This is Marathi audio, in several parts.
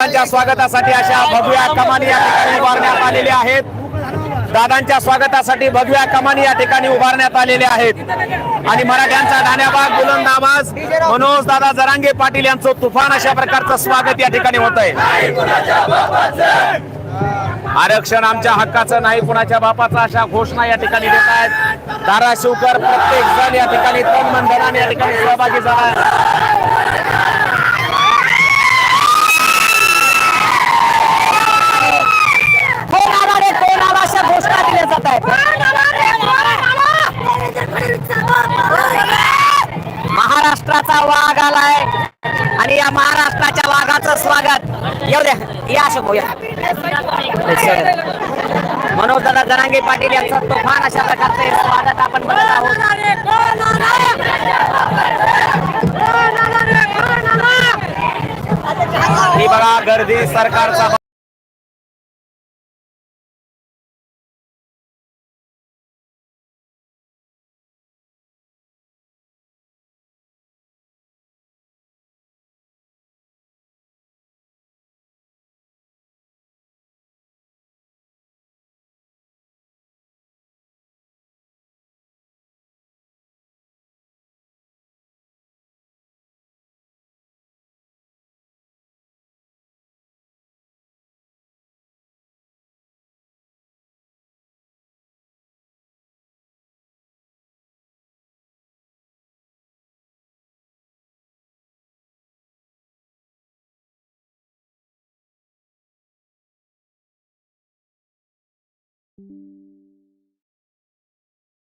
दादांच्या स्वागतासाठी अशा भगव्या कमानी या ठिकाणी उभारण्यात आलेल्या आहेत. दादांच्या स्वागतासाठी भगव्या कमानी या ठिकाणी उभारण्यात आलेल्या आहेत. आणि मराठ्यांचा धान्याबाग बुलंद मनोज दादा जरांगे पाटील यांचं तुफान अशा प्रकारचं स्वागत या ठिकाणी होत आहे आरक्षण आमच्या हक्काचं नाही कुणाच्या बापाचा अशा घोषणा या ठिकाणी देत आहेत. धाराशिवकर प्रत्येक जण या ठिकाणी तन मन या ठिकाणी सहभागी झाला आहे कोण आला रे कोण आला अशा घोषणा दिल्या जात आहेत महाराष्ट्राचा वाघ आलाय आणि या महाराष्ट्राच्या वाघाचं स्वागत. येऊ द्या. या अशोक या. मनोज दादा जरांगे पाटील यांचं तुफान अशा प्रकारचं स्वागत आपण बघत आहोत. ही बघा गर्दी सरकारचा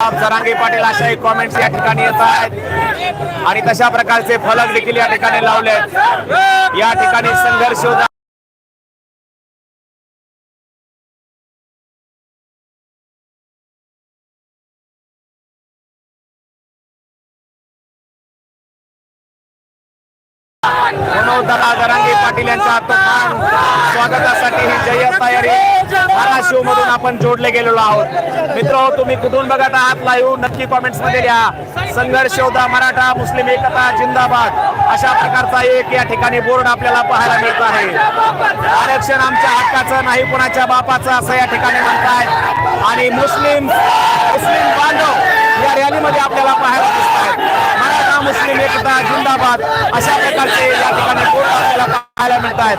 जरांगे पाटील अशाही कॉमेंट्स या ठिकाणी येत आहेत. आणि तशा प्रकारचे फलक देखील या ठिकाणी लावले आहेत. या ठिकाणी संघर्ष होता मनोज दादा जरांगे पाटील यांच्या स्वागतासाठी ही जय्यत तयारी धाराशिव मधून आपण जोडले गेलेलो आहोत. मित्र तुम्ही कुठून बघत आहात? लाईव्ह नक्की कॉमेंट्समध्ये द्या. संघर्ष योद्धा मराठा मुस्लिम एकता जिंदाबाद अशा प्रकारचा एक या ठिकाणी बोर्ड आपल्याला पाहायला मिळत आहे. आरक्षण आमच्या हक्काचं नाही कुणाच्या बापाचं असं या ठिकाणी म्हणताय आणि मुस्लिम मुस्लिम बांधव या रॅलीमध्ये आपल्याला पाहायला दिसत आहेत मराठा मुस्लिम एकता जिंदाबाद अशा प्रकारचे या ठिकाणी बोर्ड आपल्याला पाहायला मिळत आहेत.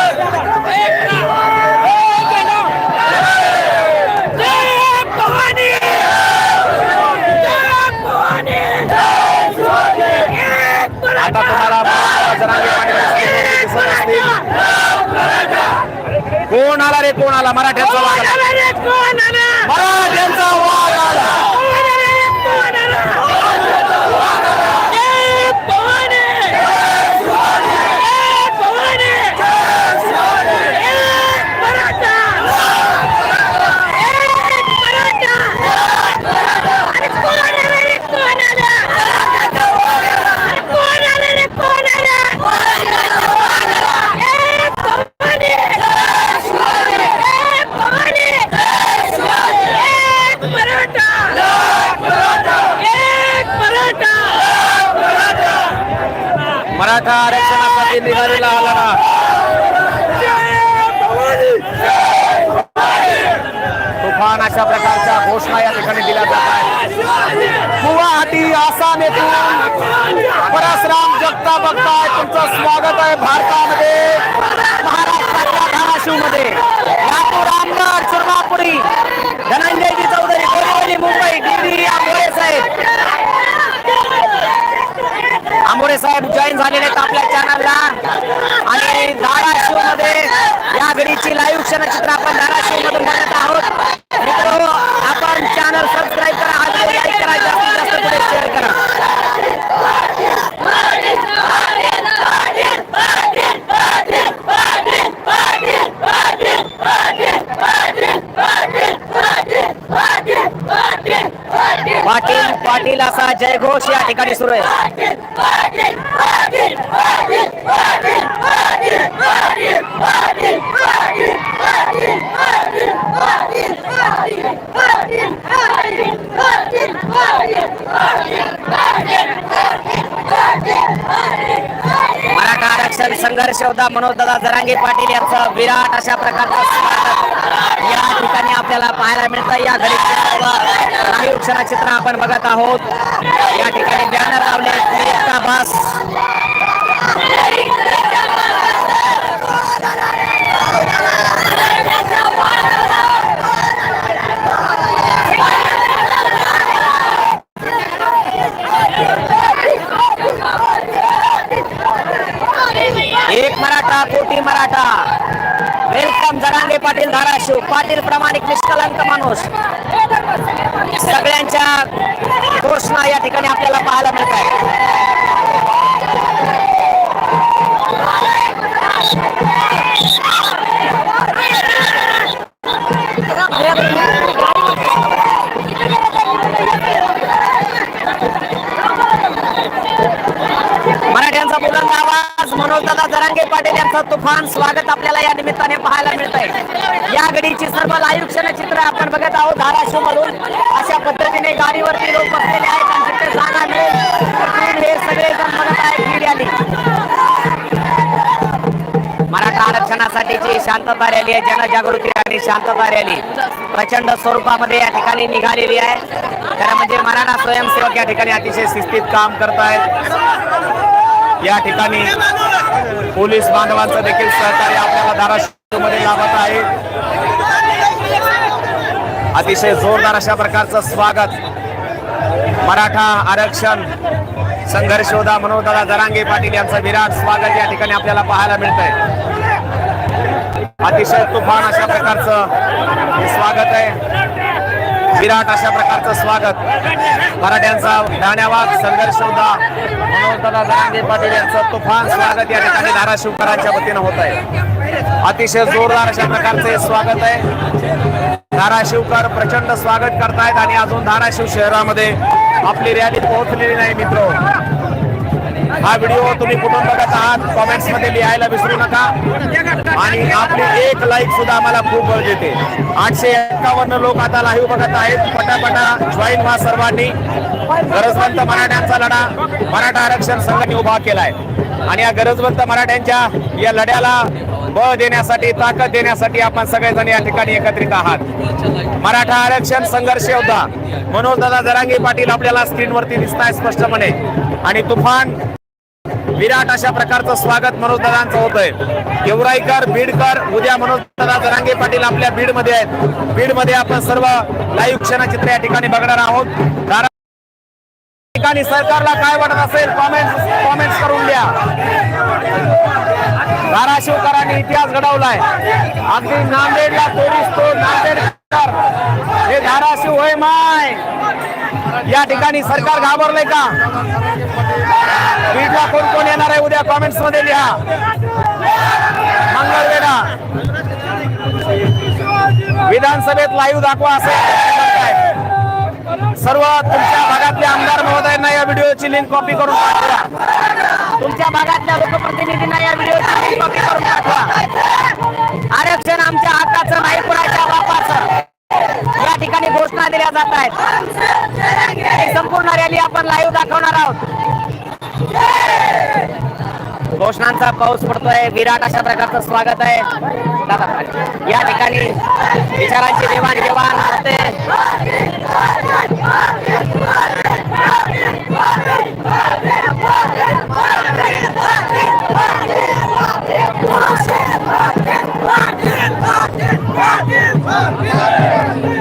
आता तुम्हाला जरांगे पाटील दिसत असतील. कोण आला रे कोण आला मराठ्यांचा वाघ आला. मराठ्यांचा वाघ आला मराठा आरक्षणासाठी निघालेला आला तुफान अशा प्रकारच्या घोषणा या ठिकाणी दिल्या जात आहेत. गुवाहाटी आसाम येथून परसराम जगता बघताय तुमचं स्वागत आहे भारतामध्ये. महाराष्ट्राच्या धाराशिवमध्ये लातूर आमदार सुरमापुरी साहेब जॉईन झालेले आहेत आपल्या चॅनलला आणि धाराशिवमध्ये या घडीची लाईव्ह क्षणचित्र आपण धाराशिव मधून बघत आहोत मित्रांनो, आपण चॅनल सबस्क्राईब करा हा व्हिडिओ लाईक करा जास्तीत जास्त पुढे शेअर करा Party! पाटील पाटील असा जयघोष या ठिकाणी सुरू आहे मराठा आरक्षण संघर्ष होता मनोजदादा जरांगे पाटील यांचं विराट अशा प्रकारचं या ठिकाणी आपल्याला पाहायला मिळतं. या घरी सर्व क्षणचित्र आपण बघत आहोत. या ठिकाणी बॅनर लावले बस. एक मराठा कोटी मराठा. वेलकम जरांगे पाटील धाराशिव. पाटील प्रामाणिक निष्कलंक माणूस. सगळ्यांच्या घोषणा या ठिकाणी आपल्याला पाहायला मिळत आहे मनोजदादा पाटील यांचं तुफान स्वागत आपल्याला या निमित्ताने पाहायला मिळत आहे या गडीची सर्व लाईव्ह क्षणचित्र आपण बघत आहोत धाराशिव मधून अशा पद्धतीने गाडीवरती लोक बसलेले आहेत आणि तिथे जागा मिळेल. हे सगळेजण बघत आहेत मराठा आरक्षणासाठीची शांतता रॅली आहे जनजागृती आणि शांतता रॅली प्रचंड स्वरूपामध्ये या ठिकाणी निघालेली आहे. खरं म्हणजे मराठा स्वयंसेवक या ठिकाणी अतिशय शिस्तीत काम करत आहेत या ठिकाणी पोलीस बांधवांचं देखील सहकार्य आपल्याला धाराशिवमध्ये लाभत आहे. अतिशय जोरदार अशा प्रकारचं स्वागत. मराठा आरक्षण संघर्ष म्हणून दादा जरांगे पाटील यांचं विराट स्वागत या ठिकाणी आपल्याला पाहायला मिळत आहे अतिशय तुफान अशा प्रकारचं स्वागत आहे. विराट अशा प्रकारचं स्वागत. मराठ्यांचा नाण्यावाद संघर्ष होता. मनोजदादा जरांगे पाटील यांचं तुफान स्वागत या ठिकाणी धाराशिवकरांच्या वतीनं होत आहे. अतिशय जोरदार अशा प्रकारचं हे स्वागत आहे. धाराशिवकर प्रचंड स्वागत करतायत आणि अजून धाराशिव शहरामध्ये आपली रॅली पोहोचलेली नाही मित्र. हा व्हिडिओ तुम्ही कुठून बघत आहात? कॉमेंट्समध्ये लिहायला विसरू नका. आणि आपली एक लाईक सुद्धा आम्हाला खूप बळ देते. आठशे एक्कावन्न लोक आता लाईव्ह बघत आहेत. पटापटा जॉईन व्हा सर्वांनी. गरजवंत मराठ्यांचा लढा मराठा आरक्षण संघटने उभा केलाय. आणि या गरजवंत मराठ्यांच्या या लढ्याला बळ देण्यासाठी ताकद देण्यासाठी आपण सगळेजण या ठिकाणी एकत्रित आहात. मराठा आरक्षण संघर्ष होता मनोजदादा जरांगे पाटील आपल्याला स्क्रीनवरती दिसत आहे स्पष्टपणे. आणि तुफान विराट अशा प्रकारचं स्वागत मनोजदादांचं आहे गेवराईकर बीडकर उद्या मनोजदादा जरांगे पाटील आपल्या बीडमध्ये आहेत. बीडमध्ये आपण सर्व लाईव्ह क्षणचित्र या ठिकाणी बघणार आहोत. कारण ठिकाणी सरकारला काय वाटत असेल कॉमेंट कॉमेंट्स करून द्या. धाराशिवकरांनी इतिहास घडवलाय. अगदी नांदेडला पोलीस तो नांदेडकर. हे धाराशिव होय माय. या ठिकाणी सरकार घाबरलंय का? बीडला कोण कोण येणार आहे उद्या कॉमेंट्समध्ये लिहा. मंगळवेढा विधानसभेत लाईव्ह दाखवा असं सर्व तुमच्या भागातल्या आमदार महोदयांना या व्हिडिओची लिंक कॉपी करून पाठवा. तुमच्या भागातल्या लोकप्रतिनिधींना या व्हिडिओची कॉपी करून पाठवा आरक्षण आमच्या हक्काचं नाही कुणाच्या बापाचं. या ठिकाणी घोषणा दिल्या जात आहेत. संपूर्ण रॅली आपण लाईव्ह दाखवणार आहोत. घोषणांचा पाऊस पडतोय विराट अशा प्रकारचं स्वागत आहे. दादा, या ठिकाणी विचारांची देवाणघेवाण होते.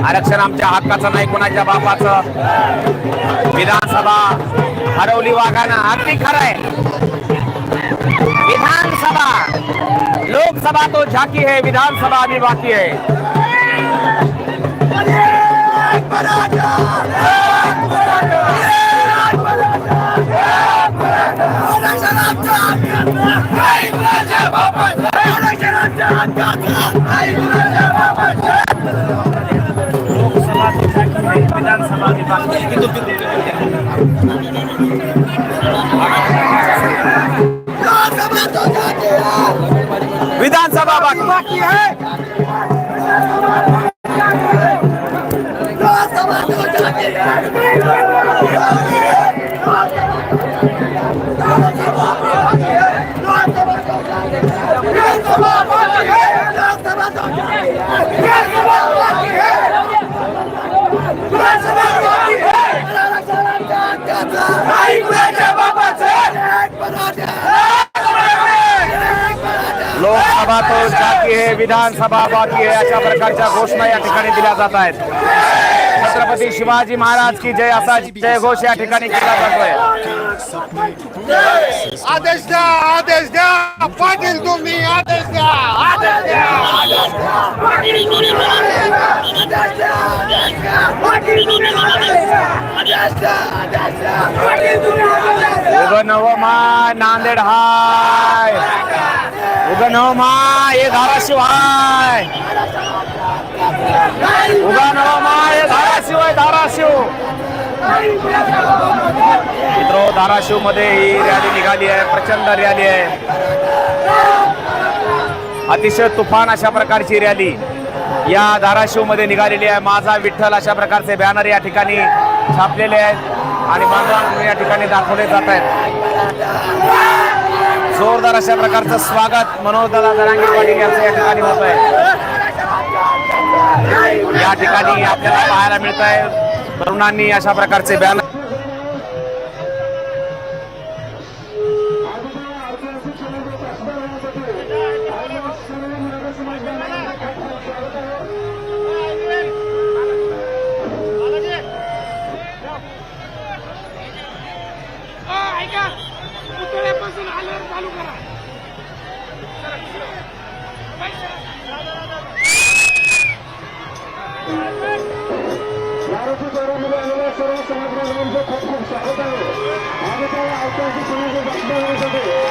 आरक्षण आमच्या हक्काचं नाही कोणाच्या बापाचं विधानसभा हरवली वाघानं अगदी खरं आहे विधानसभा लोकसभा तो झाकी है विधानसभा अभी बाकी है लोकसभा विधानसभा विधानसभा बाकी है। लोकसभा तो बाकी है विधानसभा बाकी है अशा प्रकारच्या घोषणा या ठिकाणी दिल्या जात आहेत. छत्रपती शिवाजी महाराज की जय असा जयघोष या ठिकाणी केला जातोय. आदेश द्या आदेश द्या पाटील तुम्ही आदेश द्या आदेश द्या. उगनवमा नांदेड हाय. उगनवमा हे धाराशिव हाय उगनवमा हे धाराशिवाय धाराशिव. मित्रो धाराशिवमध्ये ही रॅली निघाली आहे प्रचंड रॅली आहे. अतिशय तुफान अशा प्रकारची रॅली या धाराशिवमध्ये निघालेली आहे. माझा विठ्ठल अशा प्रकारचे बॅनर या ठिकाणी छापलेले आहेत आणि बांधवांकडून या ठिकाणी दाखवले जात आहेत. जोरदार अशा प्रकारचं स्वागत मनोजदादा जरांगे पाटील यांचं या ठिकाणी होत आहे. या ठिकाणी आपल्याला पाहायला मिळत आहे तरुणांनी अशा प्रकारचे बॅनर भेदभाव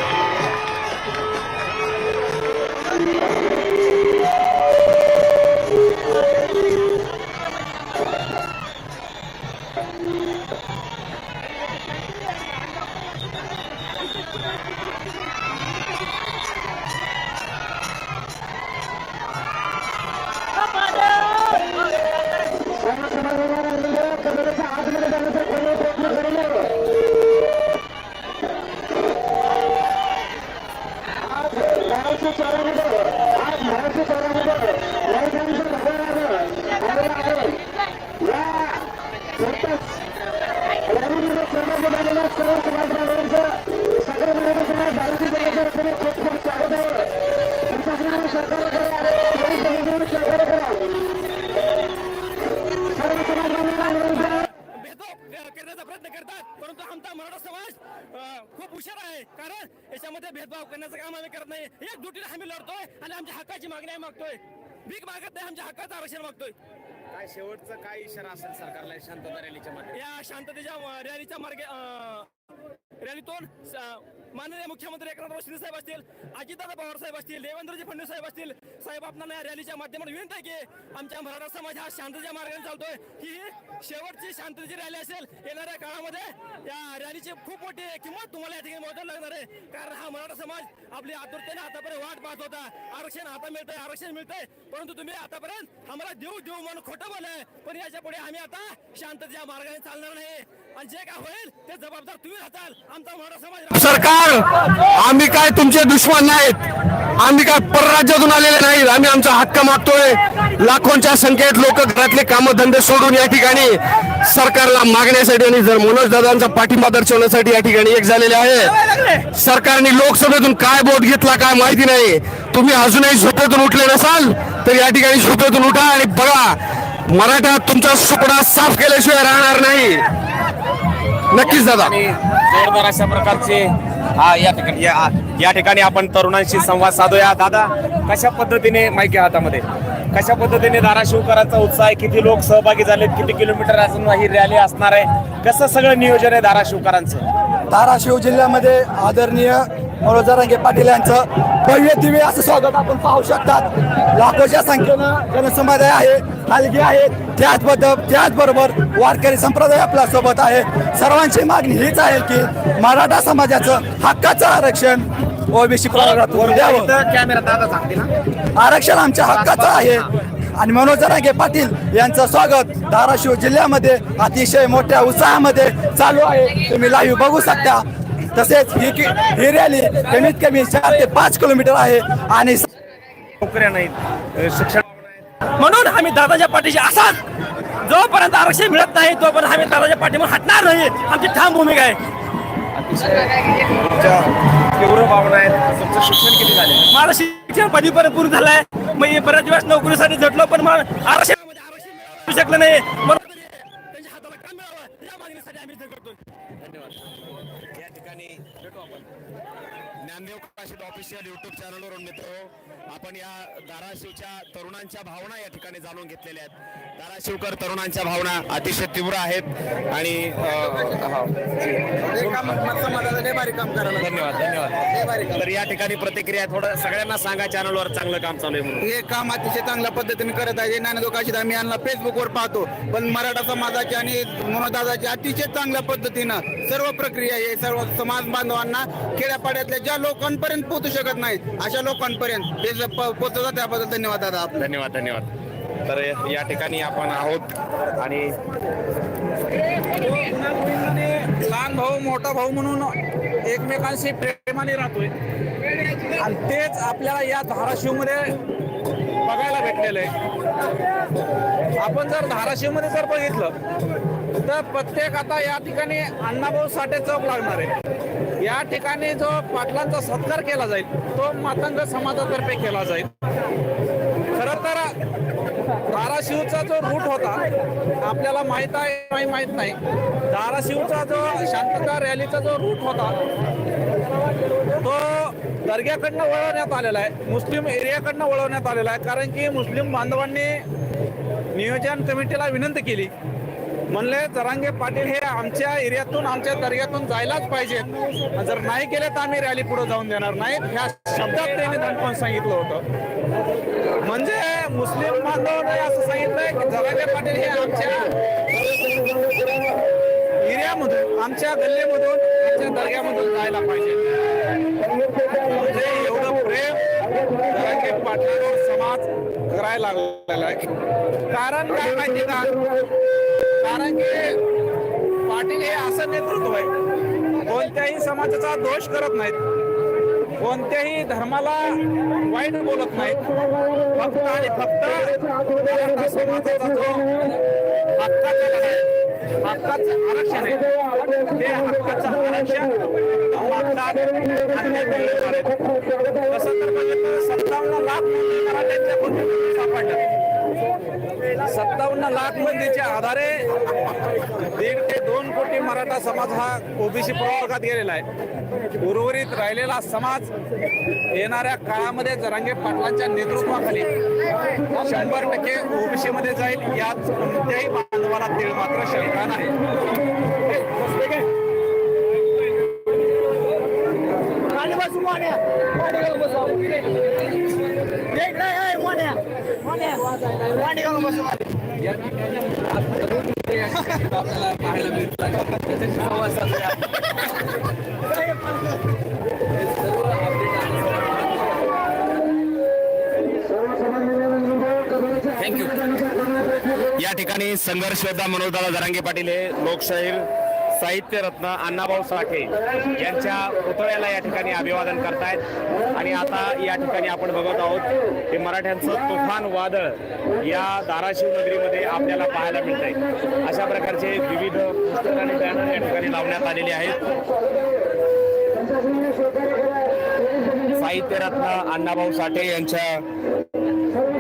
याच्यामध्ये भेदभाव करण्याचं काम आम्ही करत नाही. एक दुटीने आम्ही लढतोय आणि आमच्या हक्काची मागणी आम्ही मागतोय. भीक मागत नाही आमच्या हक्काचं आरक्षण मागतोय. काय शेवटचं काय इशारा असेल सरकारला शांतता रॅलीच्या या शांततेच्या रॅलीच्या मार्गे अं, रॅलीतून माननीय मुख्यमंत्री एकनाथ शिंदे साहेब असतील अजितदादा पवार साहेब असतील देवेंद्रजी फडणवीस साहेब असतील साहेब आपल्याला या रॅलीच्या माध्यमातून विनंती आहे की आमच्या मराठा समाज हा शांततेच्या मार्गाने चालतोय. ही शेवटची शांततेची रॅली असेल येणाऱ्या काळामध्ये या रॅलीची खूप मोठी किंमत तुम्हाला या ठिकाणी मोजायला लागणार आहे. कारण हा मराठा समाज आपली आतुरतेने आतापर्यंत वाट पाहत होता. आरक्षण आता मिळतंय आरक्षण मिळतंय. परंतु तुम्ही आतापर्यंत आम्हाला देऊ देऊ म्हणून खोटं बोलाय पण याच्यापुढे आम्ही आता शांततेच्या मार्गाने चालणार नाही. जे काय होईल ते जबाबदार तुम्ही राहताल आमचा मराठा समाज सरकार आम्ही काय तुमचे दुश्मन नाहीत. आम्ही काय परराज्यातून आलेले नाहीत. आम्ही आमचा हक्क मागतोय. लाखोंच्या संख्येत लोक घरातले कामधंदे सोडून या ठिकाणी सरकारला मागण्यासाठी आणि जर मनोज दादांचा पाठिंबा दर्शवण्यासाठी या ठिकाणी एक झालेले आहे. सरकारने लोकसभेतून काय बोट घेतला काय माहिती नाही. तुम्ही अजूनही झोपेतून उठले नसाल तर या ठिकाणी झोपेतून उठा आणि बघा मराठा तुमचा सुपडा साफ केल्याशिवाय राहणार नाही. नक्कीच दादा. जोरदार अशा प्रकारचे हा, या ठिकाणी या- या ठिकाणी आपण तरुणांशी संवाद साधूया. दादा कशा पद्धतीने माहिती आहे हातामध्ये कशा पद्धतीने धाराशिवकरांचा उत्साह आहे? किती लोक सहभागी झालेत? किती किलोमीटर अजून ही रॅली असणार आहे? कसं सगळं नियोजन आहे धाराशिवकरांचं? धाराशिव जिल्ह्यामध्ये आदरणीय मनोजरांगे पाटील यांचं भव्य दिव्य असं स्वागत आपण पाहू शकतात. लाखोच्या संख्येनं जनसमुदाय आहे हलगी आहेत त्याचबद्दल त्याचबरोबर वारकरी संप्रदाय आपल्यासोबत आहे. सर्वांची मागणी हीच आहे की मराठा समाजाचं हक्काचं आरक्षण ओबीसी प्रवर्गातून द्यावं. आरक्षण आमच्या हक्काचं आहे. आणि मनोज जरांगे पाटील यांचं स्वागत धाराशिव जिल्ह्यामध्ये अतिशय मोठ्या उत्साहामध्ये चालू आहे. तुम्ही लाईव्ह बघू शकता. तसेच ही की- ही रॅली कमीत कमी चार ते पाच किलोमीटर आहे आणि नोकऱ्या नाहीत शिक्षण म्हणून आम्ही दादाच्या पाठीशी असाच जोपर्यंत आरक्षण मिळत नाही तोपर्यंत आम्ही दादाच्या पाठीमध्ये हटणार नाही. आमची ठाम भूमिका आहे. तुमच्या तीव्र भावना आहेत तुमचं शिक्षण किती झाले माझं शिक्षण पदवीपर्यंत पूर्ण झालंय? मी बऱ्याच दिवस नोकरीसाठी झटलो पण मला आरक्षणामध्ये आरक्षण मिळू शकलं नाही. म्हणून त्यांच्या हाताला काम मिळावं या मागणीसाठी आम्ही इथे करतो या ठिकाणी भेटू आपण ज्ञानदेव काशीद ऑफिशियल युट्यूब चॅनलवरून मित्र आपण या धाराशिवच्या तरुणांच्या भावना या ठिकाणी जाणून घेतलेल्या आहेत. धाराशिवकर तरुणांच्या भावना अतिशय तीव्र आहेत आणि धन्यवाद धन्यवाद. तर या ठिकाणी प्रतिक्रिया थोडं सगळ्यांना सांगा चॅनलवर चांगलं काम चालू आहे म्हणून. हे काम अतिशय चांगल्या पद्धतीने करत आहे. ज्ञानदेव काशीद आम्ही यांना फेसबुकवर पाहतो. पण मराठा समाजाची आणि मनोदादाची अतिशय चांगल्या पद्धतीनं सर्व प्रक्रिया हे सर्व समाज बांधवांना खेड्यापाड्यातल्या ज्या लोकांपर्यंत पोहोचू शकत नाहीत. अशा लोकांपर्यंत. ते पोहोचवतात त्याबद्दल धन्यवाद दादा. आपले धन्यवाद धन्यवाद. तर या ठिकाणी आपण आहोत आणि लहान भाऊ मोठा भाऊ म्हणून एकमेकांशी प्रेमाने राहतोय. आणि तेच आपल्याला या धाराशिवमध्ये बघायला भेटलेलं आहे. आपण जर धाराशिवमध्ये जर बघितलं तर प्रत्येक आता या ठिकाणी अण्णाभाऊ साठे चौक लागणार आहे. या ठिकाणी जो पाटलांचा सत्कार केला जाईल तो मातंग समाजातर्फे केला जाईल. खरं तर धाराशिवचा जो रूट होता आपल्याला माहीत आहे नाही माहीत नाही धाराशिवचा जो शांतता रॅलीचा जो रूट होता तो दर्ग्याकडनं वळवण्यात आलेला आहे मुस्लिम एरियाकडनं वळवण्यात आलेला आहे कारण की मुस्लिम बांधवांनी नियोजन कमिटीला विनंती केली म्हणले जरांगे पाटील हे आमच्या एरियातून आमच्या दर्ग्यातून जायलाच पाहिजेत. जर नाही केले तर आम्ही रॅली पुढे जाऊन देणार नाहीत ह्या शब्दात त्यांनी दणकून सांगितलं होतं. म्हणजे मुस्लिम बांधवांनी असं सांगितलंय की जरांगे पाटील हे आमच्या एरियामधून आमच्या गल्लीमधून आमच्या दर्ग्यामधून जायला पाहिजे म्हणजे एवढं प्रेम जरांगे पाटलावर समाज करायला लागलेला आहे. कारण काय माहिती का? कारण की पाटील हे असं नेतृत्व आहे. कोणत्याही समाजाचा दोष करत नाहीत. कोणत्याही धर्माला वाईट बोलत नाहीत. फक्त आणि फक्त समाजाचा जो हक्काचा लढा आहे, हक्काचं आरक्षण आहे ते हक्काचं आरक्षण तसं तर बघितलं सत्तावन्न लाख नोंदणी मराठ्यांच्या कुटुंबात सत्तावन्न लाख मंदीच्या आधारे दीड ते दोन कोटी मराठा समाज हा ओबीसी प्रवर्गात गेलेला आहे. उर्वरित राहिलेला समाज येणाऱ्या काळामध्ये जरांगे पाटलांच्या नेतृत्वाखाली शंभर टक्के ओबीसीमध्ये जाईल यात कोणत्याही बांधवाला तीळ मात्र शंका नाही. या ठिकाणी संघर्ष योद्धा मनोजदादा जरांगे पाटील हे लोकशाहीर साहित्यरत्न अण्णाभाऊ साठे यांच्या पुतळ्याला या ठिकाणी अभिवादन करतायत. आणि आता या ठिकाणी आपण बघत आहोत की मराठ्यांचं तुफान वादळ या धाराशिव नगरीमध्ये आपल्याला पाहायला मिळत आहे अशा प्रकारचे विविध पुस्तक आणि बॅनर या ठिकाणी लावण्यात आलेले आहेत. साहित्यरत्न अण्णाभाऊ साठे यांच्या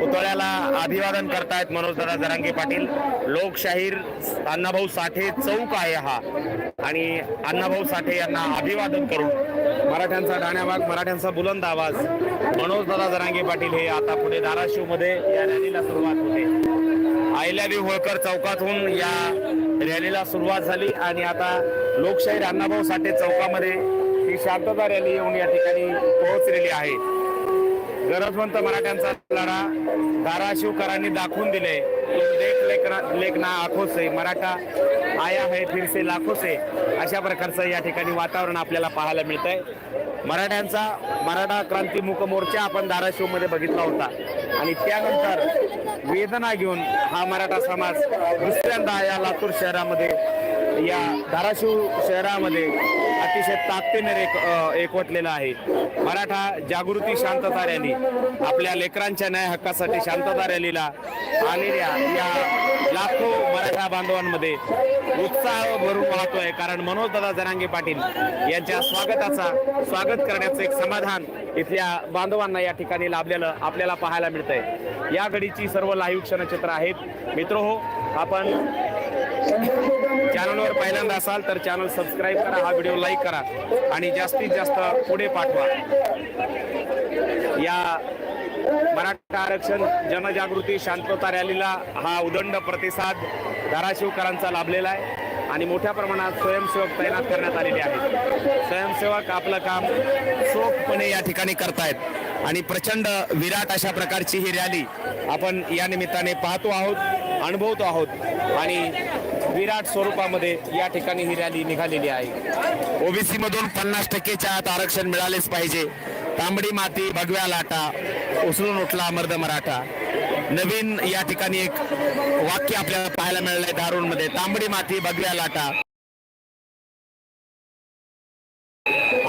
पुतळ्याला अभिवादन करतायत मनोजदादा जरांगे पाटील. लोकशाहीर अण्णाभाऊ साठे चौक आहे हा. आणि अण्णाभाऊ साठे यांना अभिवादन करून मराठ्यांचा डाण्याबाग मराठ्यांचा बुलंद आवाज. मनोजदादा जरांगे पाटील हे आता पुढे धाराशिवमध्ये या रॅलीला सुरुवात होते. अहिल्यादेवी होळकर चौकातून या रॅलीला सुरुवात झाली आणि आता लोकशाहीर अण्णाभाऊ साठे चौकामध्ये ही शांतता रॅली येऊन या ठिकाणी पोहोचलेली आहे. गरजवंत मराठ्यांचा लढा धाराशिवकरांनी दाखवून दिले. तुम देख लेकरा लेखना आखो से मराठा आया है फिर से लाखो से अशा प्रकारचं या ठिकाणी वातावरण आपल्याला पाहायला मिळतंय. मराठ्यांचा मराठा क्रांती मुक मोर्चा आपण धाराशिवमध्ये बघितला होता. आणि त्यानंतर वेदना घेऊन हा मराठा समाज दुसऱ्यांदा या लातूर शहरामध्ये या धाराशिव शहरामध्ये अतिशय ताकदीने एक एकवटलेलं एकवटलेला आहे. मराठा जागृती शांतता रॅली. आपल्या लेकरांच्या न्याय हक्कासाठी शांतता रॅलीला आलेल्या या लाखो मराठा बांधवांमध्ये उत्साह भरून वाहतोय. कारण मनोजदादा जरांगे पाटील यांच्या स्वागताचा स्वागत करण्याचं एक समाधान इथल्या बांधवांना या ठिकाणी लाभलेलं आपल्याला पाहायला मिळतंय. या घडीची सर्व लाईव्ह क्षणचित्र आहेत. मित्र हो आपण चॅनलवर पहिल्यांदा असाल तर चॅनल सबस्क्राईब करा हा व्हिडिओ लाईक करा आणि जास्तीत जास्त पुढे पाठवा. या मराठा आरक्षण जनजागृती शांतता रॅलीला हा उदंड प्रतिसाद धाराशिवकरांचा लाभलेला आहे आणि मोठ्या प्रमाणात स्वयंसेवक तैनात करण्यात आलेले आहेत. स्वयंसेवक आपलं काम चोखपणे या ठिकाणी करतायत आणि प्रचंड विराट अशा प्रकारची ही रॅली आपण या निमित्ताने पाहतो आहोत अनुभवतो आहोत आणि विराट स्वरूपामध्ये या ठिकाणी ही रॅली निघालेली आहे. ओबीसी मधून पन्नास टक्केच्या आत आरक्षण मिळालेच पाहिजे. तांबडी माती भगव्या लाटा उचलून उठला मर्द मराठा. नवीन या ठिकाणी एक वाक्य आपल्याला पाहायला मिळालंय दारुणमध्ये तांबडी माती भगव्या लाटा.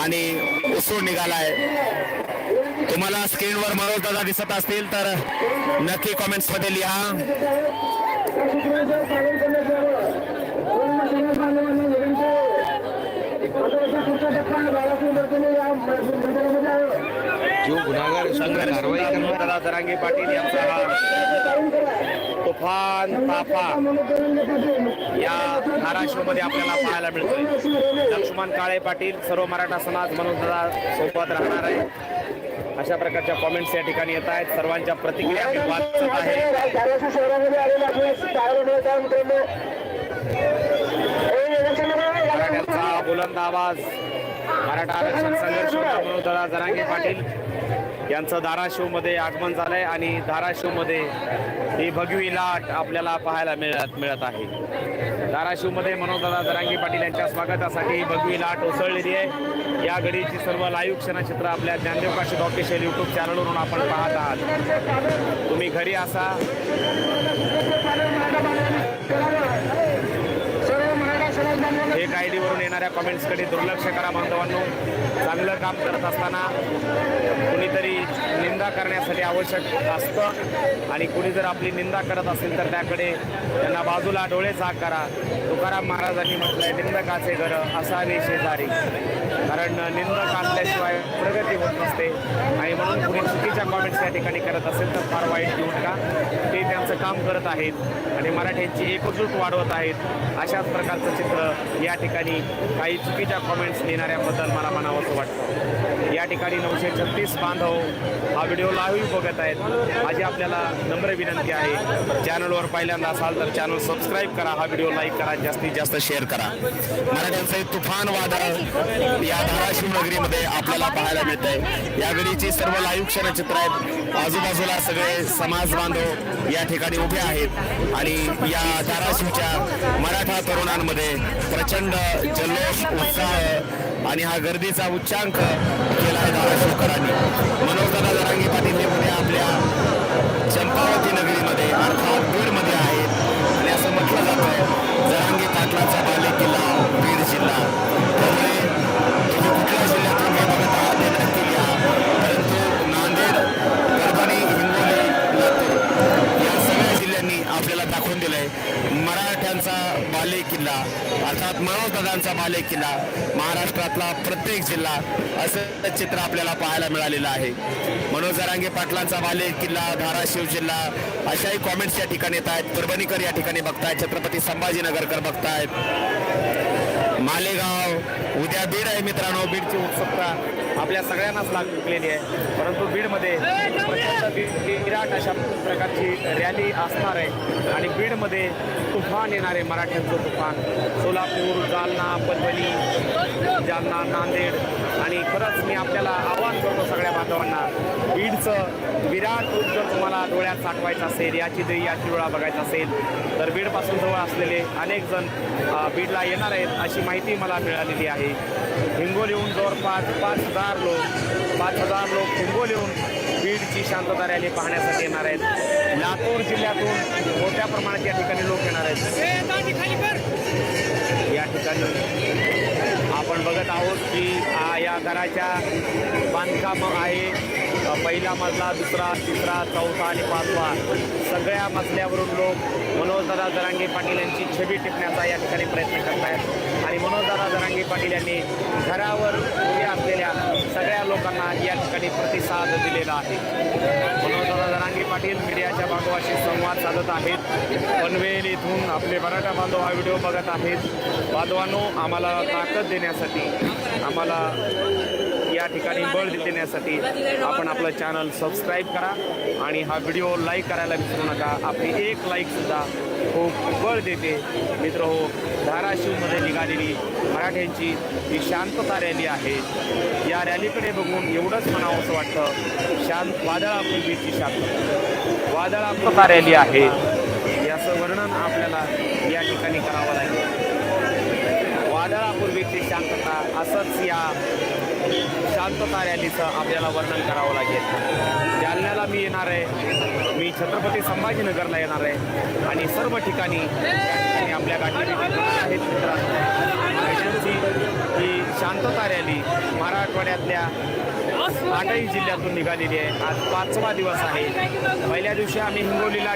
आणि उसळून निघालाय. तुम्हाला स्क्रीनवर मनोज दादा दिसत असतील तर नक्की कॉमेंट्समध्ये लिहा दादा जरांगे पाटील यांचा हा तुफान ताफा या धाराशिवमध्ये आपल्याला पाहायला मिळतो लक्ष्मण काळे पाटील सर्व मराठा समाज म्हणून दादा सोबत राहणार आहे. अशा प्रकारच्या कॉमेंट्स या ठिकाणी येत आहेत. सर्वांच्या प्रतिक्रिया वाचत आहे. बुलंद आवाज. मराठा आरक्षण संघर्ष दादा जरांगे पाटील यांचं धाराशिवमध्ये आगमन झालंय आणि धाराशिवमध्ये ही भगवी लाट आपल्याला पाहायला मिळत मिळत आहे. धाराशिवमध्ये मनोजदादा जरांगी पाटील यांच्या स्वागतासाठी ही भगवी लाट उसळलेली आहे. या घडीची सर्व लाईव्ह क्षणचित्र आपल्या ज्ञानदेव काशीद ऑफिशियल युट्यूब चॅनलवरून आपण पाहत आहात. तुम्ही घरी असा. एक आय डीवरून येणाऱ्या कमेंट्सकडे दुर्लक्ष करा बांधवांनो. चांगलं काम करत असताना कुणीतरी निंदा करण्यासाठी आवश्यक असतं. आणि कुणी जर आपली निंदा करत असेल तर त्याकडे त्यांना बाजूला डोळे झाक करा. तुकाराम महाराजांनी म्हटलंय निंदकाचे घर असावे शेजारी कारण निंदक आणल्याशिवाय प्रगती होत नसते. आणि म्हणून कुणी चुकीच्या कॉमेंट्स या ठिकाणी करत असेल तर फार वाईट घेऊन का ते त्यांचं काम करत आहेत आणि मराठ्यांची एकजूट वाढवत आहेत. अशाच प्रकारचं चित्र या ठिकाणी काही चुकीच्या कॉमेंट्स लिहिणाऱ्याबद्दल मला म्हणावंसं वाटतं. या ठिकाणी नऊशे छत्तीस बांधव हा व्हिडिओ लाईव्ह बघत आहेत. माझी आपल्याला नम्र विनंती आहे चॅनलवर पहिल्यांदा असाल तर चॅनल सबस्क्राईब करा हा व्हिडिओ लाईक करा जास्तीत जास्त शेअर करा. मराठ्यांचं एक तुफान वादळ या धाराशिव नगरीमध्ये आपल्याला पाहायला मिळत आहे या सर्व लाईव्ह क्षणचित्र आहेत. आजूबाजूला सगळे समाज बांधव या ठिकाणी उभे आहेत. आणि या धाराशिवच्या मराठा तरुणांमध्ये प्रचंड जल्लोष उत्साह आणि हा गर्दीचा उच्चांक केला आहे धाराशिवकरांनी. मनोजदादा जरांगी पाटील हे उद्या आपल्या चंपावती नगरीमध्ये अर्थात बीडमध्ये आहेत. आणि असं म्हटलं जातं जरांगी पाटलाचा बाले किल्ला बीड जिल्हा. दिलंय. मराठ्यांचा बाले किल्ला अर्थात मनोजदादांचा बाले किल्ला महाराष्ट्रातला प्रत्येक जिल्हा असं चित्र आपल्याला पाहायला मिळालेलं आहे. मनोज जरांगे पाटलांचा बाले किल्ला धाराशिव जिल्हा अशाही कॉमेंट्स या ठिकाणी येत आहेत. परभणीकर या ठिकाणी बघतायत छत्रपती संभाजीनगरकर बघतायत. मालेगाव उद्या बीड आहे मित्रांनो बीडची उत्सुकता. आपल्या सगळ्यांनाच लागलेली आहे. परंतु बीडमध्ये विराट अशा प्रकारची रॅली असणार आहे. आणि बीडमध्ये तुफान येणारे मराठ्यांचं तुफान. सोलापूर जालना परभणी जालना नांदेड. आणि खरंच मी आपल्याला आवाहन करतो सगळ्या बांधवांना. बीडचं विराट रूप जर तुम्हाला डोळ्यात साठवायचं असेल याची दही याची डोळा बघायचा असेल तर बीडपासून जवळ असलेले अनेक जण बीडला येणार आहेत अशी माहिती मला मिळालेली आहे. हिंगोलीहून जवळपास पाच हजार लोक पाच हजार लोक हिंगोलीहून बीडची शांतता रॅली पाहण्यासाठी येणार आहेत. लातूर जिल्ह्यातून मोठ्या प्रमाणात या ठिकाणी लोक येणार आहेत. या ठिकाणी आपण बघत आहोत की या घराच्या बांधकाम आहे. पहिला मजला दुसरा तिसरा चौथा आणि पाचवा. सगळ्या मजल्यावरून लोक मनोजदादा जरांगे पाटील यांची छबी टिपण्याचा या ठिकाणी प्रयत्न करत आहेत आणि मनोजदादा जरांगे पाटील यांनी घरावर उभे असलेल्या सगळ्या लोकांना या ठिकाणी प्रतिसाद दिलेला आहे. मनोजदादा पाटील मीडियाच्या बांधवाशी संवाद साधत आहेत. पनवेल इथून आपले मराठा बांधव हा व्हिडिओ बघत आहेत. बांधवांनो आम्हाला ताकद देण्यासाठी आम्हाला या ठिकाणी बळ देण्यासाठी आपण आपलं चॅनल सबस्क्राईब करा आणि हा व्हिडिओ लाईक करायला विसरू नका. आपली एक लाईकसुद्धा खूप बळ देते. मित्र हो धाराशिवमध्ये निघालेली मराठ्यांची ही शांतता रॅली आहे. या रॅलीकडे बघून एवढंच म्हणावंसं वाटतं शांत वादळापूर्वीची शांतता. वादळापूर्वी रॅली आहे. याचं वर्णन आपल्याला या ठिकाणी करावं लागेल. वादळापूर्वीची शांतता असंच या शांतता रॅलीचं आपल्याला वर्णन करावं लागेल. जालन्याला मी येणार आहे. मी छत्रपती संभाजीनगरला येणार आहे. आणि सर्व ठिकाणी आपल्या गाठी आहेत मित्रांनो ही शांतता रॅली मराठवाड्यातल्या आठही जिल्ह्यातून निघालेली आहे. आज पाचवा दिवस आहे. पहिल्या दिवशी आम्ही हिंगोलीला